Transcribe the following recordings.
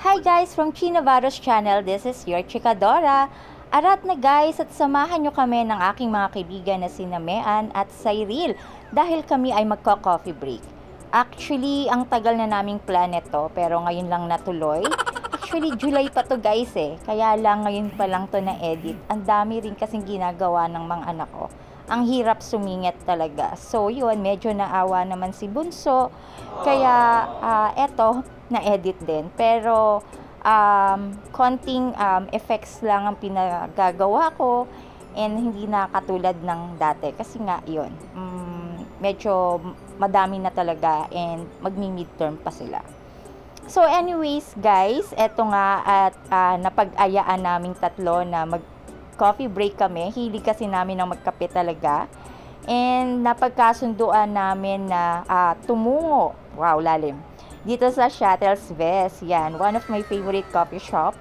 Hi guys from Chino Varos Channel, this is your Chikadora. Arat na guys at samahan nyo kami ng aking mga kaibigan na si Namean at Cyril dahil kami ay magko-coffee break. Actually, ang tagal na naming plan to pero ngayon lang natuloy. Actually, July pa to guys eh. Kaya lang ngayon pa lang to na-edit. Ang dami rin kasing ginagawa ng mga anak ko. Ang hirap sumingit talaga. So yun, medyo naawa naman si Bunso. Kaya ah, eto, na-edit din. Pero um, konting um, effects lang ang pinagagawa ko and hindi na katulad ng dati. Kasi nga yun, mm, medyo madami na talaga and magmi-midterm pa sila. So anyways guys, eto nga at ah, napag-ayaan naming tatlo na mag coffee break kami. Hilig kasi namin ng magkape talaga. And napagkasunduan namin na ah, tumungo, wow lalim, dito sa Shuttles Vest. Yan, one of my favorite coffee shop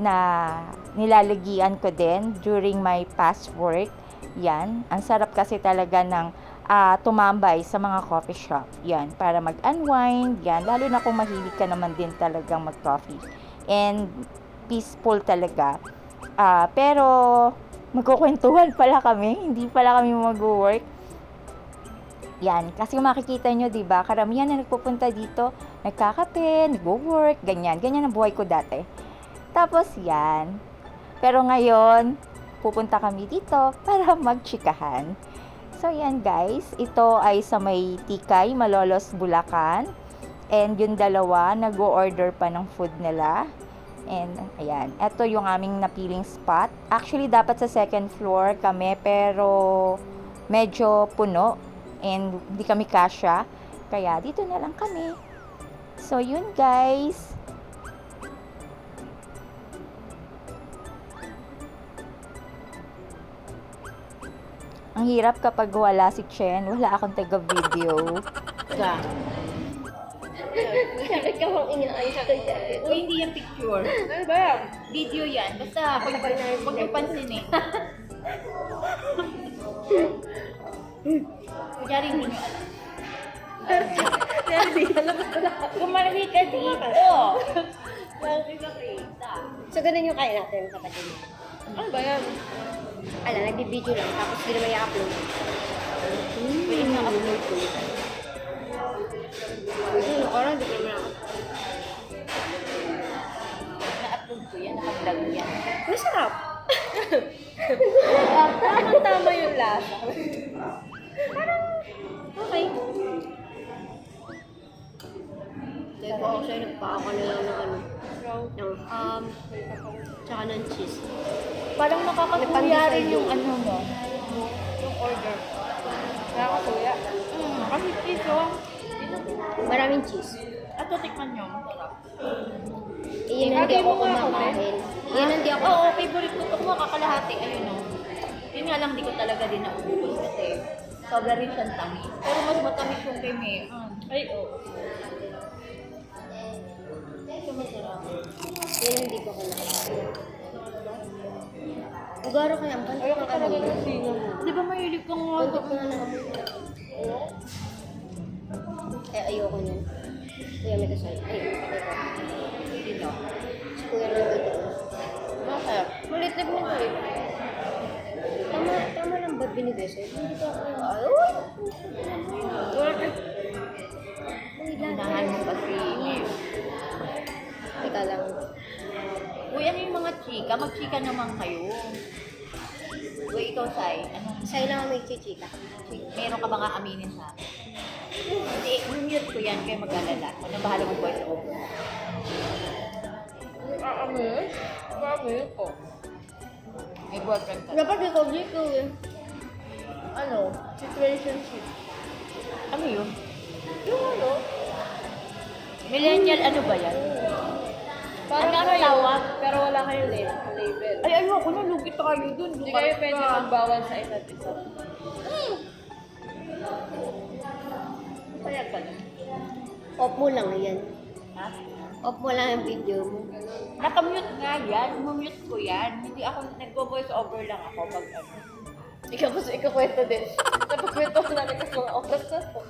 na nilalagian ko din during my past work. Yan, ang sarap kasi talaga ng ah, tumambay sa mga coffee shop. Yan, para mag-unwind. Yan, lalo na kung mahilig ka naman din talagang mag-coffee. And peaceful talaga. Ah, pero magkukwentuhan pala kami, hindi pala kami mag-work. Yan, kasi makikita nyo, di ba, karamihan na nagpupunta dito, nagkakape, nagwo-work, ganyan. Ganyan ang buhay ko dati. Tapos yan. Pero ngayon, pupunta kami dito para magchikahan. So yan guys, ito ay sa may Tikay, Malolos, Bulacan. And yung dalawa, nag-order pa ng food nila. And ayan, ito yung aming napiling spot. Actually, dapat sa second floor kami, pero medyo puno. And hindi kami kasya. Kaya dito na lang kami. So yun guys. Ang hirap kapag wala si Chen, wala akong taga-video. Ka. Inaayos ko dyan? Uy, hindi yan picture. Ano ba yan? Video yan. Basta, pag, pag yung pansin eh. Kunyari hindi nyo alam. Hindi, alam ko na. Kumarami ka dito. Kumarami ka kita. So, ganun yung kaya natin kapatid. Ano ba yan? Ala, nagbibideo lang, tapos hindi naman i-upload. Ham, tsaka ng cheese. Parang nakakatuya rin yung ano mo. Yung order. Nakakatuya. Mm, kasi piso. Maraming cheese. At tikman nyo. Masarap. Iyan hindi ako kumakain. Iyan hindi ako. Oo, favorite ko. Kung makakalahati, ayun o. Yun nga lang, di ko talaga din naubos kasi sobra rin siyang tamis. Pero mas matamis yung kay May. Ay, oo. Ito masarap. Iyan hindi ko kumakain. Ugaro kaya ang pantik ng ano yun. Di ba mahilig kang Pantik na lang. Eh, ayoko nun. Kuya, may kasal. Ayoko, ayoko. Dito. Si Kuya lang dito. Masarap. Malit na eh. Tama, tama lang ba binigay sa'yo? Hindi ko ako. Ay, Uy, Unahan mo kasi. Teka lang. Uy, ano yung mga chika? Magchika naman kayo. Uy, ikaw, Sai. Anong Sa'yo lang may chichika. Meron ka ba nga aminin sa akin? Hindi, mute ko yan kayo mag-alala. Ano bahala mo voice over? Ano? Grabe ko. May boyfriend ka. Dapat ikaw dito eh. Ano? Situationship. Ano yun? Yung ano? Millennial, ano ba yan? Parang Ano tawag? pero wala kayong label. label. Ay, ayoko na, lugit na kayo dun. Hindi kayo pwede magbawal sa isa't isa. Kaya ka na. Off mo lang yan. Ha? Off mo lang yung video mo. Nakamute nga yan. Mumute ko yan. Hindi ako, nagbo-voice over lang ako pag ano. Ikaw kasi ikakwento din. Napagkwento ko namin kasi mga oras na to.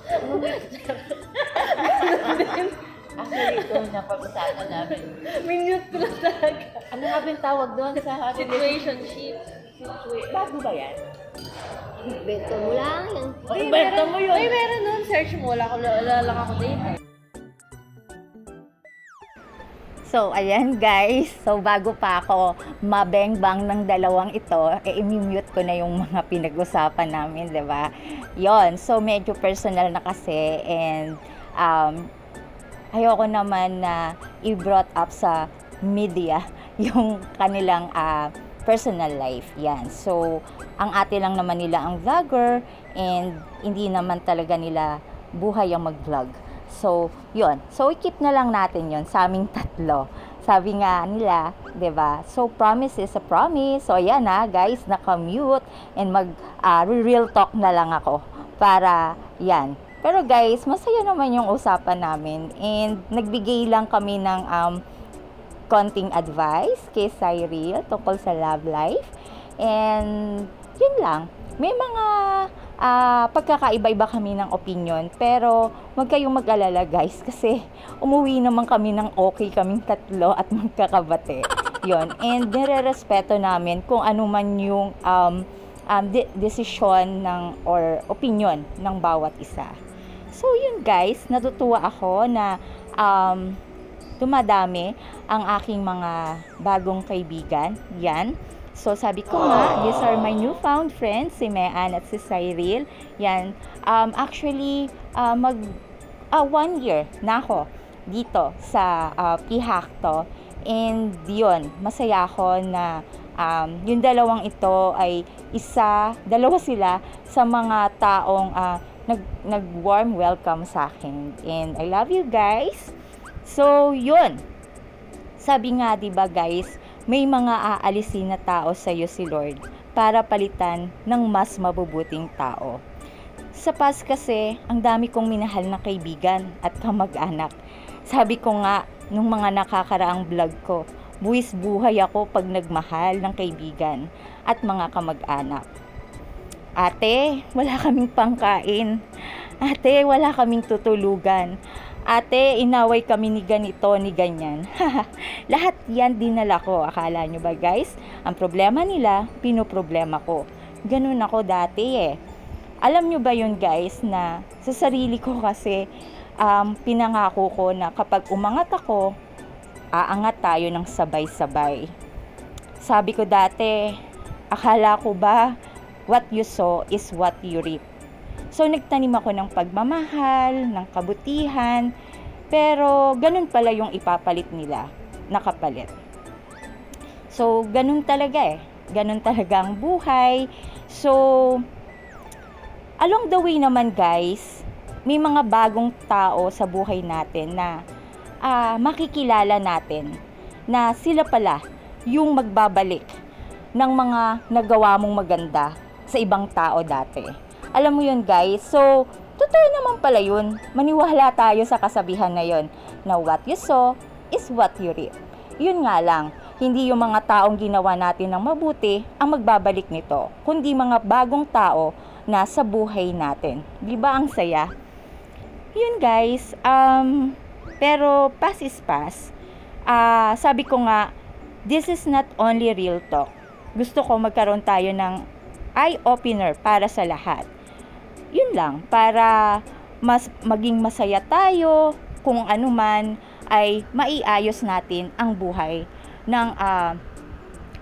Actually, ito na pag-usapan namin. Minute ko lang talaga. Ano nga ba yung tawag doon sa Situationship. Situa- Bago ba yan? Beto mo lang yan. O, invento mo yun. Ay, meron nun. Search mo. Wala ko, wala lang ako date. So, ayan guys. So, bago pa ako mabengbang ng dalawang ito, eh, i-mute ko na yung mga pinag-usapan namin, di ba? Yon So, medyo personal na kasi and um, ayoko naman na i-brought up sa media yung kanilang ah, personal life. Yan. So, ang ate lang naman nila ang vlogger and hindi naman talaga nila buhay ang mag-vlog. So, yun. So, i-keep na lang natin yon sa aming tatlo. Sabi nga nila, ba? So, promise is a promise. So, ayan na, guys, naka-mute and mag ah, real talk na lang ako para yan. Pero guys, masaya naman yung usapan namin and nagbigay lang kami ng um, konting advice kay Cyril tungkol sa love life. And yun lang. May mga ah, pagkakaiba-iba kami ng opinion. Pero huwag kayong mag-alala guys kasi umuwi naman kami ng okay kaming tatlo at magkakabate. Yun. And nire-respeto namin kung ano man yung um, um, de- desisyon ng or opinion ng bawat isa. So yun guys, natutuwa ako na um, dumadami ang aking mga bagong kaibigan. Yan. So sabi ko nga, these are my newfound friends, si Mean at si Cyril. Yan. Um, actually, uh, mag uh, one year na ako dito sa uh, Pihakto. And yun, masaya ako na um, yung dalawang ito ay isa, dalawa sila sa mga taong uh, nag, nag-warm welcome sa akin. And I love you guys. So, yun. Sabi nga, 'di ba guys, may mga aalisin na tao sa iyo si Lord para palitan ng mas mabubuting tao. Sa past kasi, ang dami kong minahal na kaibigan at kamag-anak. Sabi ko nga, nung mga nakakaraang vlog ko, buwis buhay ako pag nagmahal ng kaibigan at mga kamag-anak. Ate, wala kaming pangkain. Ate, wala kaming tutulugan. Ate, inaway kami ni ganito, ni ganyan. Lahat yan dinala ko. Akala nyo ba guys? Ang problema nila, pinoproblema ko. Ganun ako dati eh. Alam nyo ba yun guys na sa sarili ko kasi um, pinangako ko na kapag umangat ako, aangat tayo ng sabay-sabay. Sabi ko dati, akala ko ba what you sow is what you reap. So, nagtanim ako ng pagmamahal, ng kabutihan, pero ganun pala yung ipapalit nila, nakapalit. So, ganun talaga eh. Ganun talaga ang buhay. So, along the way naman guys, may mga bagong tao sa buhay natin na ah, makikilala natin na sila pala yung magbabalik ng mga nagawa mong maganda sa ibang tao dati. Alam mo yun guys, so totoo naman pala yun. Maniwala tayo sa kasabihan na yun na what you sow is what you reap. Yun nga lang, hindi yung mga taong ginawa natin ng mabuti ang magbabalik nito, kundi mga bagong tao na sa buhay natin. Di ba ang saya? Yun guys, um, pero pass is pass. Ah, sabi ko nga, this is not only real talk. Gusto ko magkaroon tayo ng eye-opener para sa lahat. Yun lang, para mas maging masaya tayo kung ano man ay maiayos natin ang buhay ng ah,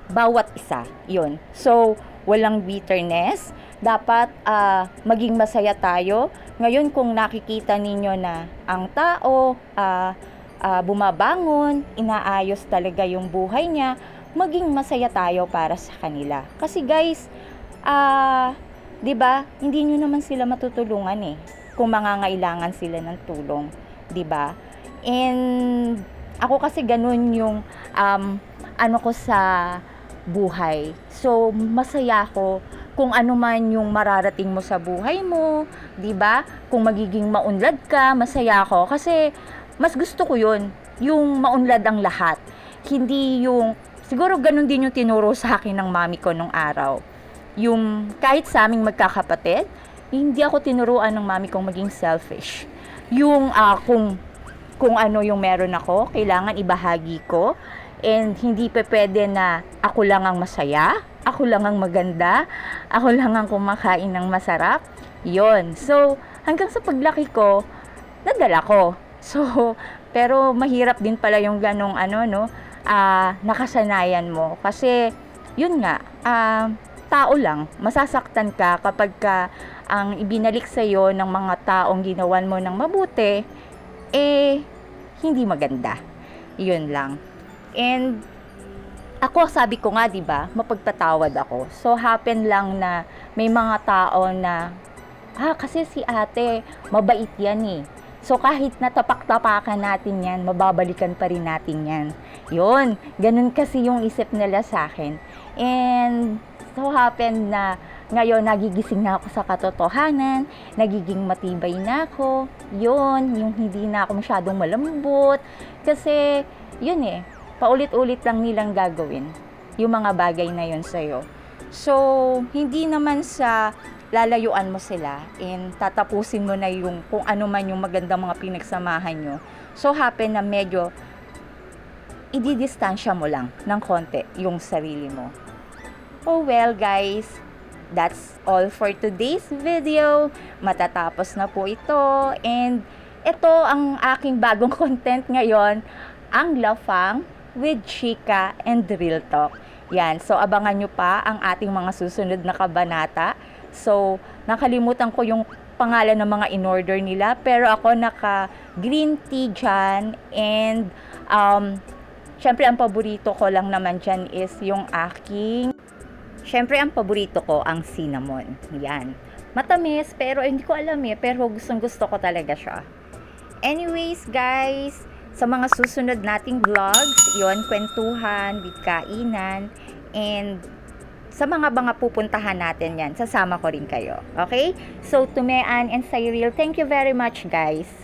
bawat isa. Yun. So, walang bitterness. Dapat ah, maging masaya tayo. Ngayon, kung nakikita ninyo na ang tao ah, ah, bumabangon, inaayos talaga yung buhay niya, maging masaya tayo para sa kanila. Kasi guys, ah, 'di ba? Hindi niyo naman sila matutulungan eh kung mangangailangan sila ng tulong, 'di ba? And ako kasi ganun yung um, ano ko sa buhay. So, masaya ako kung ano man yung mararating mo sa buhay mo, 'di ba? Kung magiging maunlad ka, masaya ako kasi mas gusto ko 'yun, yung maunlad ang lahat. Hindi yung siguro ganun din yung tinuro sa akin ng mami ko nung araw. Yung kahit sa aming magkakapatid, hindi ako tinuruan ng mami kong maging selfish. Yung ah, kung kung ano yung meron ako, kailangan ibahagi ko. And hindi pa pwede na ako lang ang masaya, ako lang ang maganda, ako lang ang kumakain ng masarap. Yon. So, hanggang sa paglaki ko, nadala ko. So, pero mahirap din pala yung ganong ano, no, ah, nakasanayan mo. Kasi, yun nga, ah, tao lang, masasaktan ka kapag ka ang ibinalik sa'yo ng mga taong ginawan mo ng mabuti, eh, hindi maganda. Yun lang. And, ako, sabi ko nga, di ba, mapagpatawad ako. So, happen lang na may mga tao na, ah, kasi si ate, mabait yan eh. So, kahit natapak-tapakan natin yan, mababalikan pa rin natin yan. Yun, ganun kasi yung isip nila sa akin. And, so happen na ngayon nagigising na ako sa katotohanan, nagiging matibay na ako. Yun, yung hindi na ako masyadong malambot. Kasi, yun eh, paulit-ulit lang nilang gagawin yung mga bagay na yun sa'yo. So, hindi naman sa lalayuan mo sila and tatapusin mo na yung kung ano man yung magandang mga pinagsamahan nyo. So, happen na medyo ididistansya mo lang ng konti yung sarili mo. Oh well guys, that's all for today's video. Matatapos na po ito and ito ang aking bagong content ngayon, ang Lafang with Chika and Real Talk. Yan, so abangan nyo pa ang ating mga susunod na kabanata. So, nakalimutan ko yung pangalan ng mga in-order nila, pero ako naka green tea dyan and um, syempre ang paborito ko lang naman dyan is yung aking Siyempre, ang paborito ko, ang cinnamon. Yan. Matamis, pero hindi ko alam eh. Pero gustong gusto ko talaga siya. Anyways, guys, sa mga susunod nating vlogs, yon kwentuhan, with kainan, and sa mga mga pupuntahan natin yan, sasama ko rin kayo. Okay? So, to Mean and Cyril, thank you very much, guys.